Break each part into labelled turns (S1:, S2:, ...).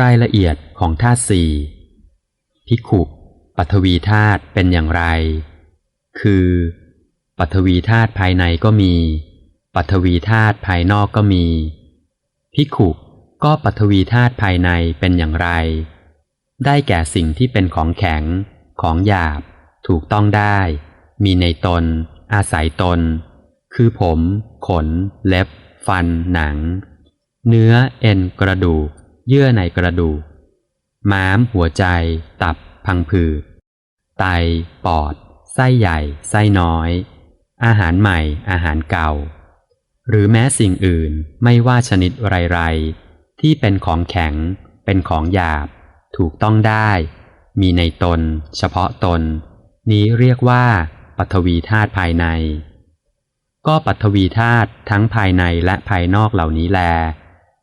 S1: รายละเอียดของธาตุสี่พิขุปัทวีธาตุเป็นอย่างไร คือ ปัทวีธาตุภายในก็มี ปัทวีธาตุภายนอกก็มี พิขุก็ปัทวีธาตุภายในเป็นอย่างไร ได้แก่สิ่งที่เป็นของแข็ง ของหยาบ ถูกต้องได้ มีในตน อาศัยตน คือผม ขน เล็บ ฟัน หนัง เนื้อเอ็นกระดูก เยื่อในกระดูก ม้าม หัวใจ ตับ พังผืด ไต ปอด ไส้ใหญ่ ไส้น้อย อาหารใหม่ อาหารเก่า หรือแม้สิ่งอื่นไม่ว่าชนิดไรๆ ที่เป็นของแข็ง เป็นของหยาบ ถูกต้องได้ มีในตน เฉพาะตน นี้เรียกว่าปัทวีธาตุภายใน ก็ปัทวีธาตุทั้งภายในและภายนอกเหล่านี้แล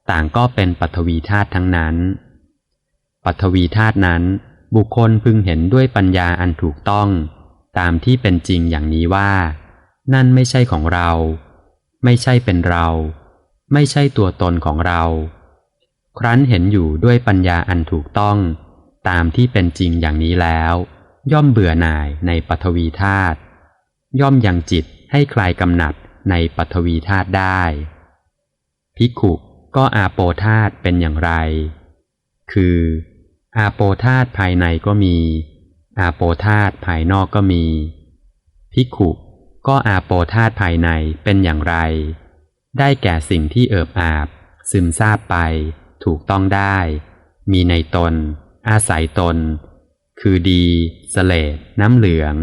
S1: ต่างก็เป็นปัทวีธาตุทั้งนั้น ปัทวีธาตุนั้น บุคคลพึงเห็นด้วยปัญญาอันถูกต้อง ตามที่เป็นจริงอย่างนี้ว่า นั่นไม่ใช่ของเรา ไม่ใช่เป็นเรา ไม่ใช่ตัวตนของเรา ครั้นเห็นอยู่ด้วยปัญญาอันถูกต้อง ตามที่เป็นจริงอย่างนี้แล้ว ย่อมเบื่อหน่ายในปัทวีธาตุย่อมยังจิตให้คลายกำหนัดในปัทวีธาตุได้ ภิกขุ ก็อาโปธาตเป็นอย่างไร คือ อาโปธาตภายในก็มี อาโปธาตภายนอกก็มีภิกขุก็อาโปธาตภายในเป็นอย่างไร ได้แก่สิ่งที่เอิบอาบ ซึมซาบไป ถูกต้องได้ มีในตน อาศัยตน คือดีสเลดน้ำเหลือง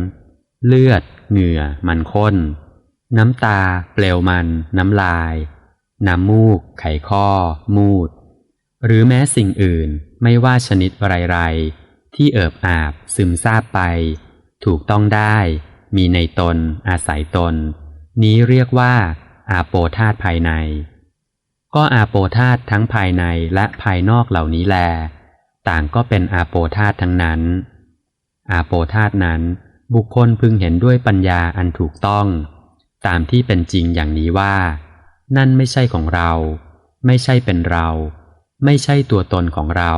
S1: เลือด เหงื่อ มันข้น น้ำตา เปลวมัน น้ำลาย น้ำมูก ไขข้อ มูด หรือแม้สิ่งอื่นไม่ว่าชนิดไรๆ ที่เอิบอาบซึมซาบไป ถูกต้องได้ มีในตน อาศัยตน นี้เรียกว่า อาโปธาตภายใน ก็อาโปธาตทั้งภายในและภายนอกเหล่านี้แล ต่างก็เป็นอาโปธาตทั้งนั้น อาโปธาตนั้น บุคคลพึงเห็นด้วยปัญญาอันถูกต้อง ตามที่เป็นจริงอย่างนี้ว่า นั่นไม่ใช่ของเรา ไม่ใช่เป็นเรา ไม่ใช่ตัวตนของเรา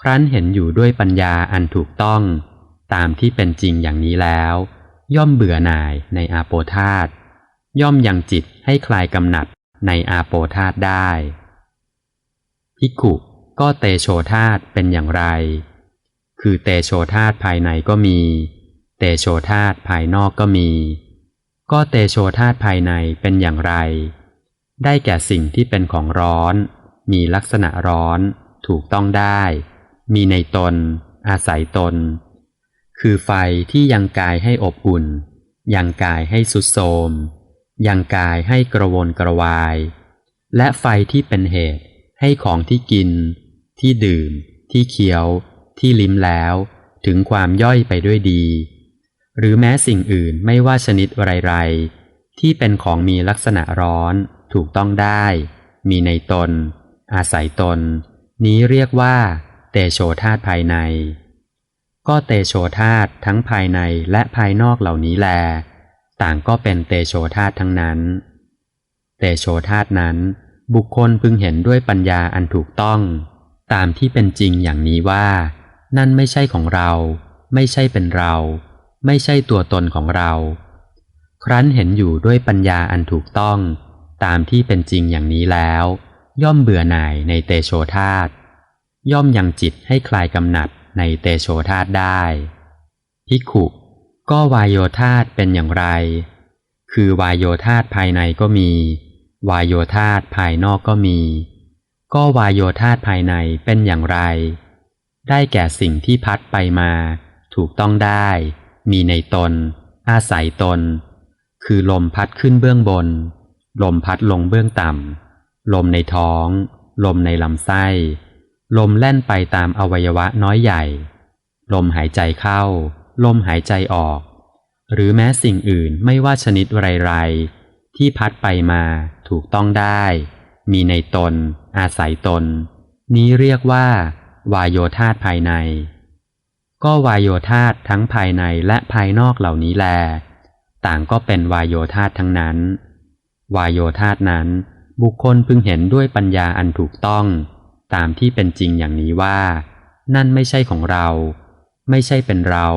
S1: ครั้นเห็นอยู่ด้วยปัญญาอันถูกต้อง ตามที่เป็นจริงอย่างนี้แล้ว ย่อมเบื่อหน่ายในอาโปธาตย่อมยังจิตให้คลายกำหนัดในอาโปธาตได้พิกุก็เตโชธาตเป็นอย่างไร คือเตโชธาตภายในก็มี เตโชธาตภายนอกก็มี ก็เตโชธาตุภายในเป็นอย่างไร ได้แก่สิ่งที่เป็นของร้อน มีลักษณะร้อน ถูกต้องได้ มีในตน อาศัยตน คือไฟที่ยังกายให้อบอุ่น ยังกายให้สุดโทมยังกายให้กระวนกระวาย และไฟที่เป็นเหตุให้ของที่กิน ที่ดื่ม ที่เคี้ยว ที่ลิ้มแล้ว ถึงความย่อยไปด้วยดี หรือแม้สิ่งอื่นไม่ว่าชนิดไรๆที่เป็นของมีลักษณะร้อนถูกต้องได้ มีในตน อาศัยตน นี้เรียกว่า เตโชธาตภายใน ก็เตโชธาตทั้งภายในและภายนอกเหล่านี้แล ต่างก็เป็นเตโชธาตทั้งนั้น เตโชธาตนั้น บุคคลพึงเห็นด้วยปัญญาอันถูกต้อง ตามที่เป็นจริงอย่างนี้ว่า นั่นไม่ใช่ของเรา ไม่ใช่เป็นเรา ไม่ใช่ตัวตนของเรา ครั้นเห็นอยู่ด้วยปัญญาอันถูกต้อง ตามที่เป็นจริงอย่างนี้แล้ว ย่อมเบื่อหน่ายในเตโชธาตย่อมยังจิตให้คลายกำหนัดในเตโชธาตได้พิขุก็วายโยธาตเป็นอย่างไร คือวายโยธาตภายในก็มี วายโยธาตภายนอกก็มี ก็วายโยธาตภายในเป็นอย่างไร ได้แก่สิ่งที่พัดไปมา ถูกต้องได้ มีในตน อาศัยตน คือลมพัดขึ้นเบื้องบน ลมพัดลงเบื้องต่ำ ลมในท้อง ลมในลำไส้ ลมแล่นไปตามอวัยวะน้อยใหญ่ ลมหายใจเข้า ลมหายใจออก หรือแม้สิ่งอื่นไม่ว่าชนิดไรๆ ที่พัดไปมาถูกต้องได้ มีในตน อาศัยตน นี้เรียกว่า วายโยธาตภายใน ก็วายโยธาตทั้งภายในและภายนอกเหล่านี้แล ต่างก็เป็นวายโยธาตทั้งนั้น วายโยธาตนั้นบุคคลพึงเห็นด้วยปัญญาอันถูกต้อง ตามที่เป็นจริงอย่างนี้ว่า นั่นไม่ใช่ของเรา ไม่ใช่เป็นเรา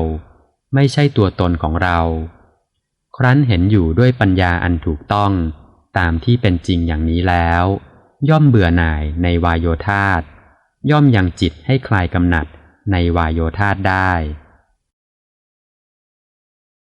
S1: ไม่ใช่ตัวตนของเรา ครั้นเห็นอยู่ด้วยปัญญาอันถูกต้อง ตามที่เป็นจริงอย่างนี้แล้ว ย่อมเบื่อหน่ายในวายโยธาตย่อมยังจิตให้คลายกำหนัด ในวายโยธาตได้